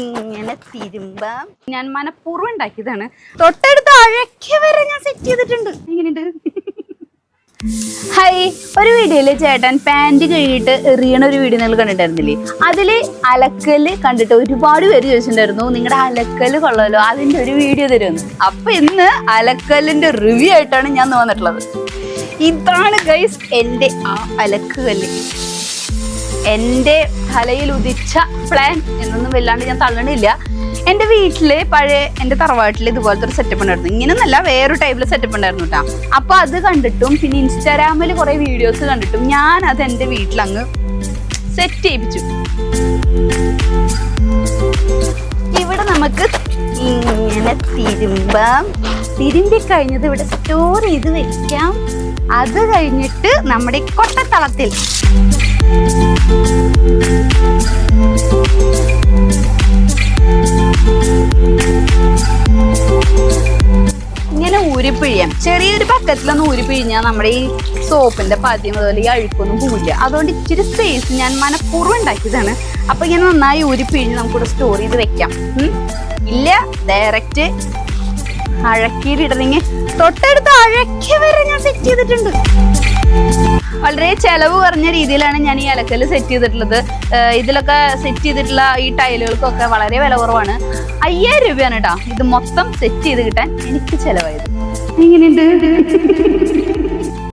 ഇങ്ങനെ തിരുമ്പാം. ഞാൻ മനഃപൂർവം ഉണ്ടാക്കിയതാണ്. തൊട്ടടുത്ത് അഴയ്ക്ക വരെ ഞാൻ സെറ്റ് ചെയ്തിട്ടുണ്ട്. എങ്ങനെയുണ്ട്? ഹൈ ഒരു വീഡിയോയിൽ ചേട്ടൻ പാന്റ് കഴുകിയിട്ട് എറിയണ ഒരു വീഡിയോ നിങ്ങൾ കണ്ടിട്ടുണ്ടായിരുന്നില്ലേ? അതിൽ അലക്കൽ കണ്ടിട്ട് ഒരുപാട് പേര് ചോദിച്ചിട്ടുണ്ടായിരുന്നു നിങ്ങളുടെ അലക്കൽ കൊള്ളാലോ? അതിന്റെ ഒരു വീഡിയോ തരുമെന്ന്. അപ്പൊ ഇന്ന് അലക്കലിന്റെ റിവ്യൂ ആയിട്ടാണ് ഞാൻ വന്നിട്ടുള്ളത്. ഇതാണ് ഗൈസ് എന്റെ ആ അലക്കുകല്ല് എന്റെ തലയിൽ ഉദിച്ച പ്ലാൻ എന്നൊന്നും വല്ലാണ്ട് ഞാൻ തള്ളണില്ല. എന്റെ വീട്ടിൽ പഴയ എന്റെ തറവാട്ടിൽ ഇതുപോലത്തെ ഒരു സെറ്റപ്പ് ഉണ്ടായിരുന്നു. ഇങ്ങനെയൊന്നല്ല വേറൊരു ടൈപ്പിൽ സെറ്റപ്പ് ഉണ്ടായിരുന്നു കേട്ടോ അപ്പൊ അത് കണ്ടിട്ടും പിന്നെ ഇൻസ്റ്റാഗ്രാമിൽ കുറെ വീഡിയോസ് കണ്ടിട്ടും ഞാൻ അത് എന്റെ വീട്ടിൽ അങ്ങ് സെറ്റ് ചെയ്യിപ്പിച്ചു. ഇവിടെ നമുക്ക് ഇങ്ങനെ തിരുമ്പാം. തിരുമ്പി കഴിഞ്ഞത് ഇവിടെ സ്റ്റോർ ചെയ്ത് വെക്കാം. അത് കഴിഞ്ഞിട്ട് നമ്മുടെ കൊട്ടത്തളത്തിൽ. ഇങ്ങനെ ഊരിപ്പിഴിയാം. ചെറിയൊരു പക്കത്തിലൊന്ന് ഊരിപ്പിഴിഞ്ഞാൽ നമ്മുടെ ഈ സോപ്പിന്റെ പതിവ് അതുപോലെ ഈ അഴുക്കൊന്നും പോവില്ല. അതുകൊണ്ട് ഇച്ചിരി സ്പേസ് ഞാൻ മനഃപൂർവം ഉണ്ടാക്കിയതാണ്. അപ്പൊ ഇങ്ങനെ നന്നായി ഊരിപ്പിഴിഞ്ഞ് നമുക്കിവിടെ സ്റ്റോർ ചെയ്ത് വെക്കാം. ഇല്ല ഡയറക്റ്റ് അഴക്കിയിലിടണെങ്കിൽ തൊട്ടടുത്ത് അഴക്കി വരെ ഞാൻ സെറ്റ് ചെയ്തിട്ടുണ്ട്. വളരെ ചെലവ് കുറഞ്ഞ രീതിയിലാണ് ഞാൻ ഈ അലക്കൽ സെറ്റ് ചെയ്തിട്ടുള്ളത്. ഇതിലൊക്കെ സെറ്റ് ചെയ്തിട്ടുള്ള ഈ ടൈലുകൾക്കൊക്കെ വളരെ വില കുറവാണ്. അയ്യായിരം രൂപയാണ് കേട്ടോ ഇത് മൊത്തം സെറ്റ് ചെയ്ത് കിട്ടാൻ എനിക്ക് ചെലവായത്. എങ്ങനെയുണ്ട്